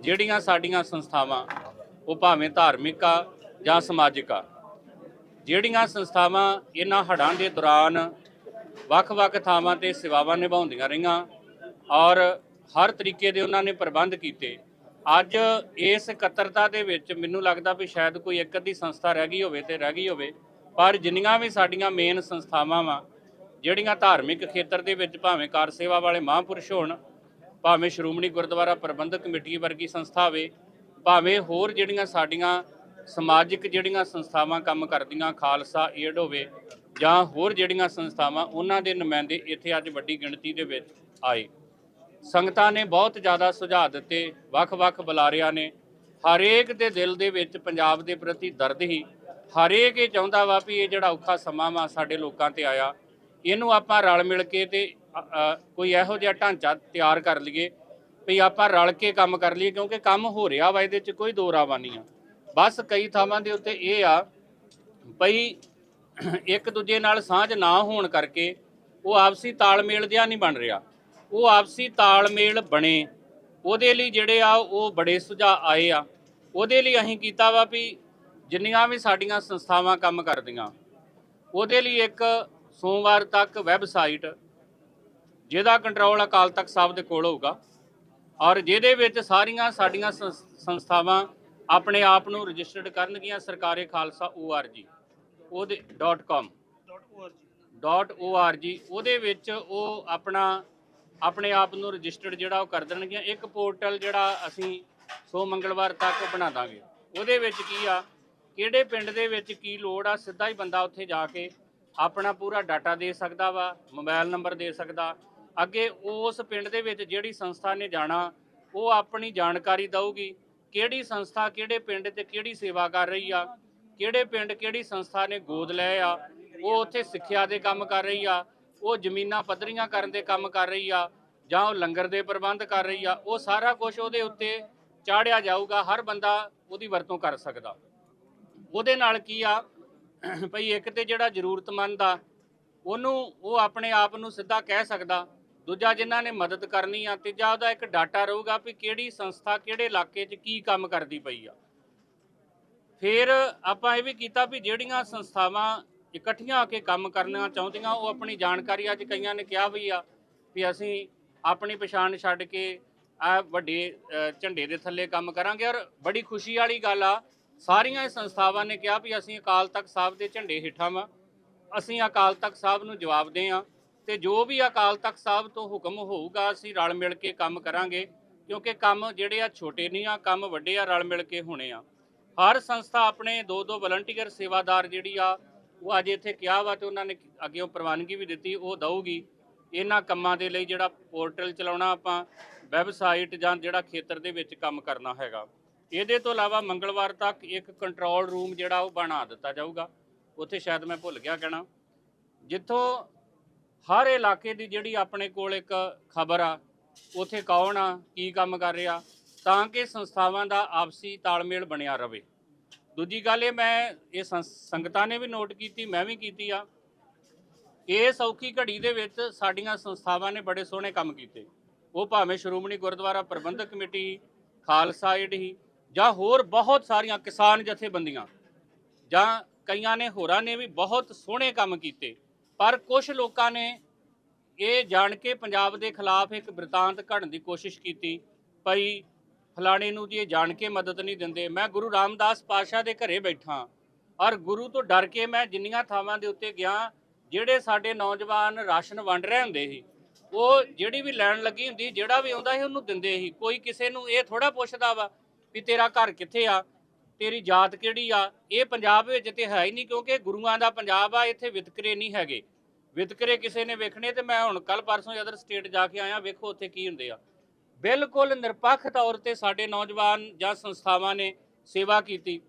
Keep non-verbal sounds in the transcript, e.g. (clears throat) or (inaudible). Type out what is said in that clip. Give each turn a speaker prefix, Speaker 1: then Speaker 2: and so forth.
Speaker 1: ਜਿਹੜੀਆਂ ਸਾਡੀਆਂ ਸੰਸਥਾਵਾਂ, ਉਹ ਭਾਵੇਂ ਧਾਰਮਿਕ ਆ ਜਾਂ ਸਮਾਜਿਕ ਆ, ਜਿਹੜੀਆਂ ਸੰਸਥਾਵਾਂ ਇਹਨਾਂ ਹੜ੍ਹਾਂ ਦੇ ਦੌਰਾਨ ਵੱਖ-ਵੱਖ ਥਾਵਾਂ ਤੇ ਸੇਵਾਵਾਂ ਨਿਭਾਉਂਦੀਆਂ ਰਹੀਆਂ ਔਰ ਹਰ ਤਰੀਕੇ ਦੇ ਉਹਨਾਂ ਨੇ ਪ੍ਰਬੰਧ ਕੀਤੇ, ਅੱਜ ਇਸ ਇਕੱਤਰਤਾ ਦੇ ਵਿੱਚ ਮੈਨੂੰ ਲੱਗਦਾ ਵੀ ਸ਼ਾਇਦ ਕੋਈ ਇੱਕ ਅੱਧੀ ਸੰਸਥਾ ਰਹਿ ਗਈ ਹੋਵੇ ਤੇ ਰਹਿ ਗਈ ਹੋਵੇ, ਪਰ ਜਿੰਨੀਆਂ ਵੀ ਸਾਡੀਆਂ ਮੇਨ ਸੰਸਥਾਵਾਂ ਵਾ, ਜਿਹੜੀਆਂ ਧਾਰਮਿਕ ਖੇਤਰ ਦੇ ਵਿੱਚ ਭਾਵੇਂ ਕਾਰ ਸੇਵਾ ਵਾਲੇ ਮਹਾਂਪੁਰਸ਼ ਹੋਣ ਭਾਵੇਂ ਸ਼੍ਰੋਮਣੀ ਗੁਰਦੁਆਰਾ ਪ੍ਰਬੰਧਕ ਕਮੇਟੀ ਵਰਗੀ ਸੰਸਥਾ ਹੋਵੇ, ਭਾਵੇਂ ਹੋਰ ਜਿਹੜੀਆਂ ਸਾਡੀਆਂ ਸਮਾਜਿਕ ਜਿਹੜੀਆਂ ਸੰਸਥਾਵਾਂ ਕੰਮ ਕਰਦੀਆਂ, ਖਾਲਸਾ, ਏਡ ਹੋਵੇ ਜਾਂ ਹੋਰ ਜਿਹੜੀਆਂ ਸੰਸਥਾਵਾਂ, ਉਹਨਾਂ ਦੇ ਨੁਮਾਇੰਦੇ ਇੱਥੇ ਅੱਜ ਵੱਡੀ ਗਿਣਤੀ ਦੇ ਵਿੱਚ ਆਏ। ਸੰਗਤਾਂ ਨੇ ਬਹੁਤ ਜ਼ਿਆਦਾ ਸੁਝਾਅ ਦਿੱਤੇ, ਵੱਖ-ਵੱਖ ਬੁਲਾਰਿਆਂ ਨੇ। ਹਰੇਕ ਦੇ ਦਿਲ ਦੇ ਵਿੱਚ ਪੰਜਾਬ ਦੇ ਪ੍ਰਤੀ ਦਰਦ ਹੀ। ਹਰੇਕ ਇਹ ਚਾਹੁੰਦਾ ਵਾ ਵੀ ਇਹ ਜਿਹੜਾ ਔਖਾ ਸਮਾਂ ਵਾ ਸਾਡੇ ਲੋਕਾਂ ਤੇ ਆਇਆ, ਇਹਨੂੰ ਆਪਾਂ ਰਲ ਮਿਲ ਕੇ ਤੇ ਕੋਈ ਇਹੋ ਜਿਹਾ ਢਾਂਚਾ ਤਿਆਰ ਕਰ ਲਈਏ ਵੀ ਆਪਾਂ ਰਲ ਕੇ ਕੰਮ ਕਰ ਲਈਏ, ਕਿਉਂਕਿ ਕੰਮ ਹੋ ਰਿਹਾ ਵਾ ਇਹਦੇ 'ਚ ਕੋਈ ਦੋ ਰਾਵਾਂ ਨਹੀਂ ਆ। ਬਸ ਕਈ ਥਾਵਾਂ ਦੇ ਉੱਤੇ ਇਹ ਆ ਬਈ (clears throat) ਇੱਕ ਦੂਜੇ ਨਾਲ ਸਾਂਝ ਨਾ ਹੋਣ ਕਰਕੇ ਉਹ ਆਪਸੀ ਤਾਲਮੇਲ ਜਿਹਾ ਨਹੀਂ ਬਣ ਰਿਹਾ। ਉਹ ਆਪਸੀ ਤਾਲਮੇਲ ਬਣੇ, ਉਹਦੇ ਲਈ ਜਿਹੜੇ ਆ ਉਹ ਬੜੇ ਸੁਝਾਅ ਆਏ ਆ। ਉਹਦੇ ਲਈ ਅਸੀਂ ਕੀਤਾ ਵਾ ਵੀ ਜਿੰਨੀਆਂ ਵੀ ਸਾਡੀਆਂ ਸੰਸਥਾਵਾਂ ਕੰਮ ਕਰਦੀਆਂ, ਉਹਦੇ ਲਈ ਇੱਕ ਸੋਮਵਾਰ ਤੱਕ ਵੈਬਸਾਈਟ ਜਿਹਦਾ ਕੰਟਰੋਲ ਅਕਾਲ ਤਖਤ ਸਾਹਿਬ ਦੇ ਕੋਲ ਹੋਊਗਾ ਔਰ ਜਿਹਦੇ ਵਿੱਚ ਸਾਰੀਆਂ ਸਾਡੀਆਂ ਸੰਸ- ਸੰਸਥਾਵਾਂ ਆਪਣੇ ਆਪ ਨੂੰ ਰਜਿਸਟਰਡ ਕਰਨਗੀਆਂ ਸਰਕਾਰੇ ਖਾਲਸਾ org ਉਹਦੇ .com .org ਉਹਦੇ ਵਿੱਚ ਉਹ ਆਪਣਾ, ਆਪਣੇ ਆਪ ਨੂੰ ਰਜਿਸਟਰਡ ਜਿਹੜਾ ਉਹ ਕਰ ਦੇਣਗੀਆਂ। ਇੱਕ ਪੋਰਟਲ ਜਿਹੜਾ ਅਸੀਂ ਸੋ ਮੰਗਲਵਾਰ ਤੱਕ ਬਣਾ ਦਾਂਗੇ। ਉਹਦੇ ਵਿੱਚ ਕੀ ਆ, ਕਿਹੜੇ ਪਿੰਡ ਦੇ ਵਿੱਚ ਕੀ ਲੋੜ ਆ, ਸਿੱਧਾ ਹੀ ਬੰਦਾ ਉੱਥੇ ਜਾ ਕੇ ਆਪਣਾ ਪੂਰਾ ਡਾਟਾ ਦੇ ਸਕਦਾ ਵਾ ਮੋਬਾਈਲ ਨੰਬਰ ਦੇ ਸਕਦਾ ਅੱਗੇ ਉਸ ਪਿੰਡ ਦੇ ਵਿੱਚ ਜਿਹੜੀ ਸੰਸਥਾ ਨੇ ਜਾਣਾ, ਉਹ ਆਪਣੀ ਜਾਣਕਾਰੀ ਦਊਗੀ, ਕਿਹੜੀ ਸੰਸਥਾ ਕਿਹੜੇ ਪਿੰਡ ਤੇ ਕਿਹੜੀ ਸੇਵਾ ਕਰ ਰਹੀ ਆ, ਕਿਹੜੇ ਪਿੰਡ ਕਿਹੜੀ ਸੰਸਥਾ ਨੇ ਗੋਦ ਲਏ ਆ, ਉਹ ਉੱਥੇ ਸਿੱਖਿਆ ਦੇ ਕੰਮ ਕਰ ਰਹੀ ਆ, ਉਹ ਜ਼ਮੀਨਾਂ ਪੱਧਰੀਆਂ ਕਰਨ ਦੇ ਕੰਮ ਕਰ ਰਹੀ ਆ, ਜਾਂ ਉਹ ਲੰਗਰ ਦੇ ਪ੍ਰਬੰਧ ਕਰ ਰਹੀ ਆ, ਉਹ ਸਾਰਾ ਕੁਝ ਉਹਦੇ ਉੱਤੇ ਚਾੜਿਆ ਜਾਊਗਾ, ਹਰ ਬੰਦਾ ਉਹਦੀ ਵਰਤੋਂ ਕਰ ਸਕਦਾ। ਉਹਦੇ ਨਾਲ ਕੀ ਆ, ਭਈ ਇੱਕ ਤੇ ਜਿਹੜਾ ਜ਼ਰੂਰਤਮੰਦ ਆ, ਉਹਨੂੰ, ਉਹ ਆਪਣੇ ਆਪ ਨੂੰ ਸਿੱਧਾ ਕਹਿ ਸਕਦਾ ਦੂਜਾ ਜਿਨ੍ਹਾਂ ਨੇ ਮਦਦ ਕਰਨੀ ਆ, ਤੀਜਾ ਉਹਦਾ ਇੱਕ ਡਾਟਾ ਰਹੂਗਾ ਵੀ ਕਿਹੜੀ ਸੰਸਥਾ ਕਿਹੜੇ ਇਲਾਕੇ 'ਚ ਕੀ ਕੰਮ ਕਰਦੀ ਪਈ ਆ। ਫਿਰ ਆਪਾਂ ਇਹ ਵੀ ਕੀਤਾ ਵੀ ਜਿਹੜੀਆਂ ਸੰਸਥਾਵਾਂ ਇਕੱਠੀਆਂ ਆ ਕੇ ਕੰਮ ਕਰਨਾ ਚਾਹੁੰਦੀਆਂ, ਉਹ ਆਪਣੀ ਜਾਣਕਾਰੀ ਅੱਜ ਕਈਆਂ ਨੇ ਕਿਹਾ ਵੀ ਆ, ਵੀ ਅਸੀਂ ਆਪਣੀ ਪਛਾਣ ਛੱਡ ਕੇ ਆ ਵੱਡੇ ਝੰਡੇ ਦੇ ਥੱਲੇ ਕੰਮ ਕਰਾਂਗੇ। ਔਰ ਬੜੀ ਖੁਸ਼ੀ ਵਾਲੀ ਗੱਲ ਆ, ਸਾਰੀਆਂ ਹੀ ਸੰਸਥਾਵਾਂ ਨੇ ਕਿਹਾ ਵੀ ਅਸੀਂ ਅਕਾਲ ਤਖਤ ਸਾਹਿਬ ਦੇ ਝੰਡੇ ਹੇਠਾਂ ਵਾਂ। ਅਸੀਂ ਅਕਾਲ ਤਖਤ ਸਾਹਿਬ ਨੂੰ ਜਵਾਬ ਦੇ ਆ। ਤੇ ਜੋ ਵੀ ਅਕਾਲ ਤਖਤ ਸਾਹਿਬ ਤੋਂ ਹੁਕਮ ਹੋਊਗਾ, ਅਸੀਂ ਰਲ ਮਿਲ ਕੇ ਕੰਮ ਕਰਾਂਗੇ, ਕਿਉਂਕਿ ਕੰਮ ਜਿਹੜੇ ਆ ਛੋਟੇ ਨਹੀਂ ਆ, ਕੰਮ ਵੱਡੇ ਆ, ਰਲ ਮਿਲ ਕੇ ਹੋਣੇ ਆ। ਹਰ ਸੰਸਥਾ ਆਪਣੇ ਦੋ ਦੋ ਵਲੰਟੀਅਰ ਸੇਵਾਦਾਰ ਜਿਹੜੀ ਆ, ਉਹ ਅੱਜ ਇੱਥੇ ਕਿਹਾ ਵਾ ਤੇ ਉਹਨਾਂ ਨੇ ਅੱਗੇ ਉਹ ਪ੍ਰਵਾਨਗੀ ਵੀ ਦਿੱਤੀ, ਉਹ ਦਊਗੀ। ਇਹਨਾਂ ਕੰਮਾਂ ਦੇ ਲਈ ਜਿਹੜਾ ਪੋਰਟਲ ਚਲਾਉਣਾ ਆਪਾਂ, ਵੈਬਸਾਈਟ ਜਾਂ ਜਿਹੜਾ ਖੇਤਰ ਦੇ ਵਿੱਚ ਕੰਮ ਕਰਨਾ ਹੈਗਾ। ਇਹਦੇ ਤੋਂ ਇਲਾਵਾ ਮੰਗਲਵਾਰ ਤੱਕ ਇੱਕ ਕੰਟਰੋਲ ਰੂਮ ਜਿਹੜਾ ਉਹ ਬਣਾ ਦਿੱਤਾ ਜਾਊਗਾ। ਉੱਥੇ ਸ਼ਾਇਦ ਮੈਂ ਭੁੱਲ ਗਿਆ ਕਹਿਣਾ। ਜਿੱਥੋਂ ਹਰ ਇਲਾਕੇ ਦੀ ਜਿਹੜੀ ਆਪਣੇ ਕੋਲ ਇੱਕ ਖਬਰ ਆ, ਉੱਥੇ ਕੌਣ ਆ, ਕੀ ਕੰਮ ਕਰ ਰਿਹਾ, ਤਾਂ ਕਿ ਸੰਸਥਾਵਾਂ ਦਾ ਆਪਸੀ ਤਾਲਮੇਲ ਬਣਿਆ ਰਹੇ ਦੂਜੀ ਗੱਲ ਇਹ ਮੈਂ, ਇਹ ਸੰਸ- ਸੰਗਤਾਂ ਨੇ ਵੀ ਨੋਟ ਕੀਤੀ, ਮੈਂ ਵੀ ਕੀਤੀ ਆ। ਇਹ ਸੌਖੀ ਘੜੀ ਦੇ ਵਿੱਚ ਸਾਡੀਆਂ ਸੰਸਥਾਵਾਂ ਨੇ ਬੜੇ ਸੋਹਣੇ ਕੰਮ ਕੀਤੇ। ਉਹ ਭਾਵੇਂ ਸ਼੍ਰੋਮਣੀ ਗੁਰਦੁਆਰਾ ਪ੍ਰਬੰਧਕ ਕਮੇਟੀ, ਖਾਲਸਾ ਏਡ ਹੀ, ਜਾਂ ਹੋਰ ਬਹੁਤ ਸਾਰੀਆਂ ਕਿਸਾਨ ਜਥੇਬੰਦੀਆਂ, ਜਾਂ ਕਈਆਂ ਨੇ ਹੋਰਾਂ ਨੇ ਵੀ ਬਹੁਤ ਸੋਹਣੇ ਕੰਮ ਕੀਤੇ। ਪਰ ਕੁਝ ਲੋਕਾਂ ਨੇ ਇਹ ਜਾਣ ਕੇ ਪੰਜਾਬ ਦੇ ਖਿਲਾਫ ਇੱਕ ਬ੍ਰਿਤਾਂਤ ਘੜਨ ਦੀ ਕੋਸ਼ਿਸ਼ ਕੀਤੀ। ਭਈ ਫਲਾਣੇ ਨੂੰ ਜੀ ਇਹ ਜਾਣ ਕੇ ਮਦਦ ਨਹੀਂ ਦਿੰਦੇ। ਮੈਂ ਗੁਰੂ ਰਾਮਦਾਸ ਪਾਸ਼ਾ ਦੇ ਘਰੇ ਬੈਠਾ ਔਰ ਗੁਰੂ ਤੋਂ ਡਰ ਕੇ ਮੈਂ ਜਿੰਨੀਆਂ ਥਾਵਾਂ ਦੇ ਉੱਤੇ ਗਿਆ, ਜਿਹੜੇ ਸਾਡੇ ਨੌਜਵਾਨ ਰਾਸ਼ਨ ਵੰਡ ਰਹੇ ਹੁੰਦੇ ਸੀ, ਉਹ ਜਿਹੜੀ ਵੀ ਲੈਣ ਲੱਗੀ ਹੁੰਦੀ, ਜਿਹੜਾ ਵੀ ਆਉਂਦਾ ਸੀ ਉਹਨੂੰ ਦਿੰਦੇ ਸੀ। ਕੋਈ ਕਿਸੇ ਨੂੰ ਇਹ ਥੋੜਾ ਪੁੱਛਦਾ ਵਾ ਵੀ ਤੇਰਾ ਘਰ ਕਿੱਥੇ ਆ? ਤੇਰੀ ਜਾਤ ਕਿਹੜੀ ਆ? ਇਹ ਪੰਜਾਬ ਵਿੱਚ ਤੇ ਹੈ ਹੀ ਨਹੀਂ ਕਿਉਂਕਿ ਗੁਰੂਆਂ ਦਾ ਪੰਜਾਬ ਆ, ਇੱਥੇ ਵਿਤਕਰੇ ਨਹੀਂ ਹੈਗੇ। ਵਿਤਕਰੇ ਕਿਸੇ ਨੇ ਵੇਖਣੇ ਤੇ ਮੈਂ ਹੁਣ ਕੱਲ ਪਰਸੋਂ ਅਦਰ ਸਟੇਟ ਜਾ ਕੇ ਆਇਆ, ਵੇਖੋ ਉੱਥੇ ਕੀ ਹੁੰਦੇ ਆ। ਬਿਲਕੁਲ ਨਿਰਪੱਖ ਤੌਰ ਤੇ ਸਾਡੇ ਨੌਜਵਾਨ ਜਾਂ ਸੰਸਥਾਵਾਂ ਨੇ ਸੇਵਾ ਕੀਤੀ।